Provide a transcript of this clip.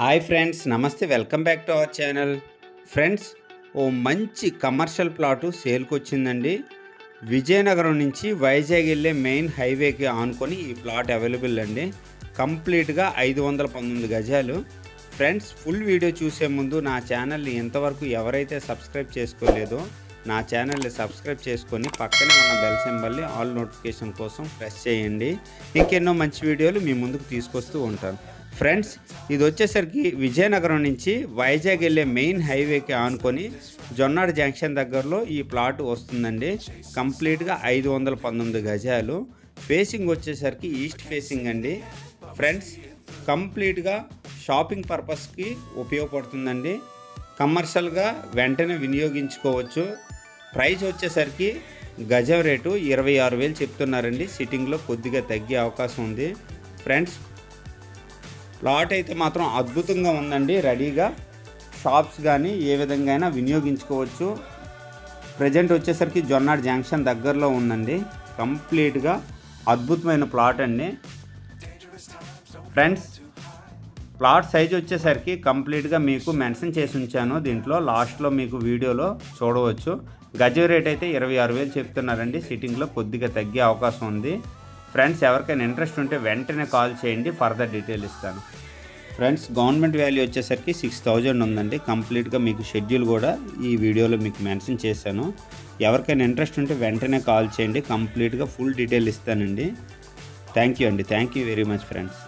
Hi friends నమస్తే welcome back to our channel. Friends ఓ మంచి commercial plot సేల్కి వచ్చిందండి విజయనగరం నుంచి వైజాగ్ వెళ్ళే మెయిన్ హైవేకి ఆనుకొని ఈ ప్లాట్ అవైలబుల్ అండి. కంప్లీట్గా ఐదు వందల పంతొమ్మిది గజాలు. ఫ్రెండ్స్ ఫుల్ వీడియో చూసే ముందు నా ఛానల్ని ఇంతవరకు ఎవరైతే సబ్స్క్రైబ్ చేసుకోలేదో నా ఛానల్ని సబ్స్క్రైబ్ చేసుకొని పక్కనే ఉన్న బెల్ సింబల్ని ఆల్ నోటిఫికేషన్ కోసం ప్రెస్ చేయండి. ఇంకెన్నో మంచి వీడియోలు మీ ముందుకు తీసుకొస్తూ ఉంటాను. ఫ్రెండ్స్ ఇది వచ్చేసరికి విజయనగరం నుంచి వైజాగ్ వెళ్ళే మెయిన్ హైవేకి ఆనుకొని జొన్నాడు జంక్షన్ దగ్గరలో ఈ ప్లాట్ వస్తుందండి. కంప్లీట్గా ఐదు వందల పంతొమ్మిది గజాలు. ఫేసింగ్ వచ్చేసరికి ఈస్ట్ ఫేసింగ్ అండి. ఫ్రెండ్స్ కంప్లీట్గా షాపింగ్ పర్పస్కి ఉపయోగపడుతుందండి. కమర్షియల్గా వెంటనే వినియోగించుకోవచ్చు. ప్రైస్ వచ్చేసరికి గజం రేటు ఇరవై ఆరు వేలు చెప్తున్నారండి. సిట్టింగ్లో కొద్దిగా తగ్గే అవకాశం ఉంది. ఫ్రెండ్స్ ప్లాట్ అయితే మాత్రం అద్భుతంగా ఉందండి. రెడీగా షాప్స్ కానీ ఏ విధంగా అయినా వినియోగించుకోవచ్చు. ప్రజెంట్ వచ్చేసరికి జొన్నాడు జంక్షన్ దగ్గరలో ఉందండి. కంప్లీట్గా అద్భుతమైన ప్లాట్ అండి. ఫ్రెండ్స్ ప్లాట్ సైజ్ వచ్చేసరికి కంప్లీట్గా మీకు మెన్షన్ చేసి ఉంచాను. దీంట్లో లాస్ట్లో మీకు వీడియోలో చూడవచ్చు. గజం రేట్ అయితే ఇరవై ఆరు వేలు చెప్తున్నారండి. సిట్టింగ్లో కొద్దిగా తగ్గే అవకాశం ఉంది. ఫ్రెండ్స్ ఎవరికైనా ఇంట్రెస్ట్ ఉంటే వెంటనే కాల్ చేయండి ఫర్దర్ డీటెయిల్ ఇస్తాను. ఫ్రెండ్స్ గవర్నమెంట్ వాల్యూ వచ్చేసరికి సిక్స్ థౌజండ్ ఉందండి. కంప్లీట్గా మీకు షెడ్యూల్ కూడా ఈ వీడియోలో మీకు మెన్షన్ చేశాను. ఎవరికైనా ఇంట్రెస్ట్ ఉంటే వెంటనే కాల్ చేయండి కంప్లీట్గా ఫుల్ డీటెయిల్ ఇస్తానండి. థ్యాంక్ యూ అండి. Thank you very much friends